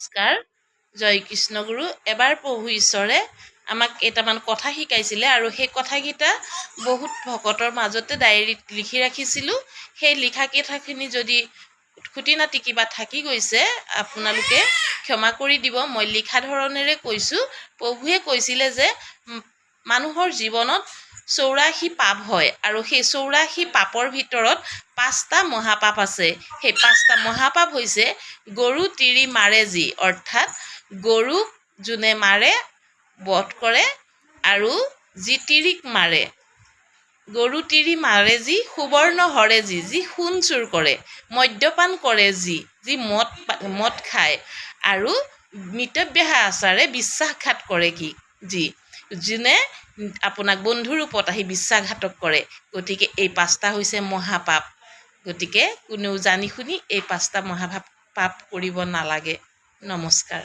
নমস্কাৰ, জয় কৃষ্ণগুৰু এবাৰ প্ৰভু ঈশ্বৰে আমাক কেইটামান কথা শিকাইছিলে আৰু সেই কথাকেইটা বহুত ভকতৰ মাজতে ডায়েৰীত লিখি ৰাখিছিলোঁ। সেই লিখা কথাখিনি যদি খুটি নাটি কিবা থাকি গৈছে, আপোনালোকে ক্ষমা কৰি দিব। মই লিখা ধৰণেৰে কৈছোঁ। প্ৰভুৱে কৈছিলে যে মানুহৰ জীৱনত চৌৰাশী পাপ হয় আৰু সেই চৌৰাশী পাপৰ ভিতৰত পাঁচটা মহাপাপ আছে। সেই পাঁচটা মহাপাপ হৈছে গৰু তিৰি মাৰে যি, অৰ্থাৎ গৰুক যোনে মাৰে, বধ কৰে আৰু যি তিৰিক মাৰে। গৰু তিৰি মাৰে যি, সুবৰ্ণ হৰে যি যি সোণ চুৰ কৰে, মদ্যপান কৰে যি যি মদ মদ খায় আৰু মিতব্যহা আচাৰে বিশ্বাসঘাত কৰে কি, যি, যোনে আপোনাক বন্ধু ৰূপত আহি বিশ্বাসঘাতক কৰে। গতিকে এই পাঁচটা হৈছে মহাপাপ। গতিকে কোনেও জানি শুনি এই পাঁচটা মহাভাৱ পাপ কৰিব নালাগে। নমস্কাৰ।